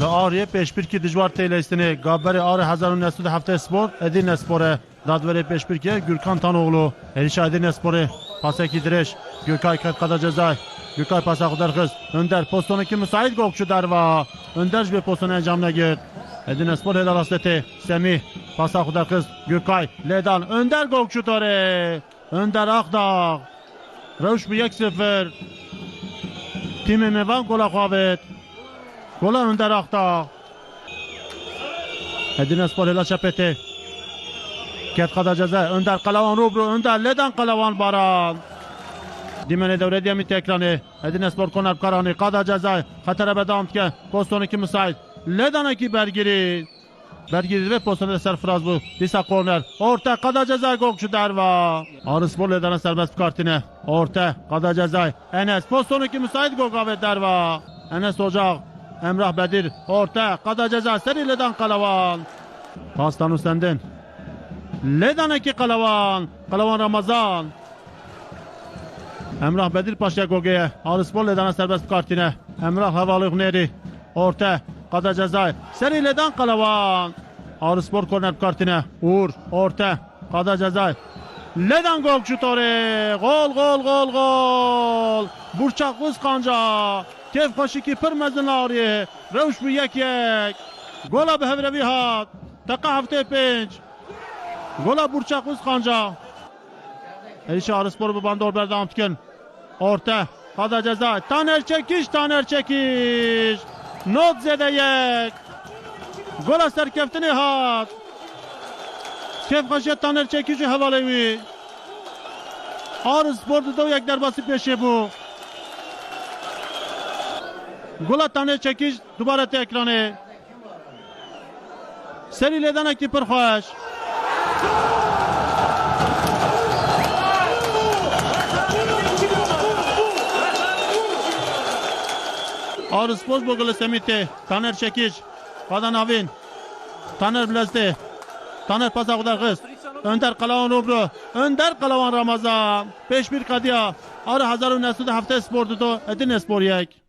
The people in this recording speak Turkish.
لآریه پیشبیر کی دجوار تیلیستنی گابری آر هزارون نسود هفته سپور ادین سپوره دادوری پیشبیر کی گürkan Tanoğlu Erişa Edirne Sporu Paseki Direş Gökay Katkada Cezay Gökay pasa kudar kız Önder postonu ki müsait gokçu derva Önder bir postonu encamına gir Edirne Spor Hedal Asleti Semih pasa kudar kız Gökay Ledan Önder gokçu tore Önder Akdağ Rövş bir 1-0 Timi Mevan gola kuvvet Gola Önder Akdağ Edirne Spor Helal Şapeti Ket kada ceza. Önder Kalavan Rubru Önder Ledan Kalavan Baran. Dimene devre diye mi tekranı Edirne Spor Konar Karani Kada ceza. Hatara bedam ke Poston 2 müsait. Ledan ki Bergiri Bergiri ve postonu Serfraz bu Disa korner. Orta kada ceza. Gokçu Derva. Arı Spor Ledan'a serbest kartine. Orta kada ceza. Enes postonu 2 müsait. Goga ve Derva. Enes Ocak Emrah Bedir Orta kada ceza Seri Ledan Kalavan. Pastan Üstendin Ledan eki Kalavan Kalavan Ramazan. Emrah Bedir Paşa Goge'ye Arıspor Ledan'a serbest kartine. Emrah havalı Neri Orta Kada Cezay Seri Ledan Kalavan. Arıspor korner kartine Uğur Orta Kada Cezay Ledan gol şutore Gol gol gol gol. Burçak Uzkanca Tev Kaşiki Pırmezin Lari Revş bu yek yek. Gola be hevrevi hat Taka hafte pinç. Gola Burçak Uzkanca. Erişe Arıspor bu bandor berdam tüken Orta. Kada ceza. Taner çekiş Taner çekiş. Not zedeyek Gola serkeftini hat Kef kaşet Taner çekişi havalevi Arıspor da yek derbası peşe bu Gola Taner çekiş Dubara ekranı. Seri ledan ki perxoş Arı Spor Bogulu Semiti, Taner Çekiç, Kadan Avin, Taner Blezdi, Taner Pasakudar Kız, Önder Kalavan Rubru, Önder Kalavan Ramazan, 5-1 Kadia, Arı Hazarun Nesudu Hafta Spor'du da Edirne Spor Yek.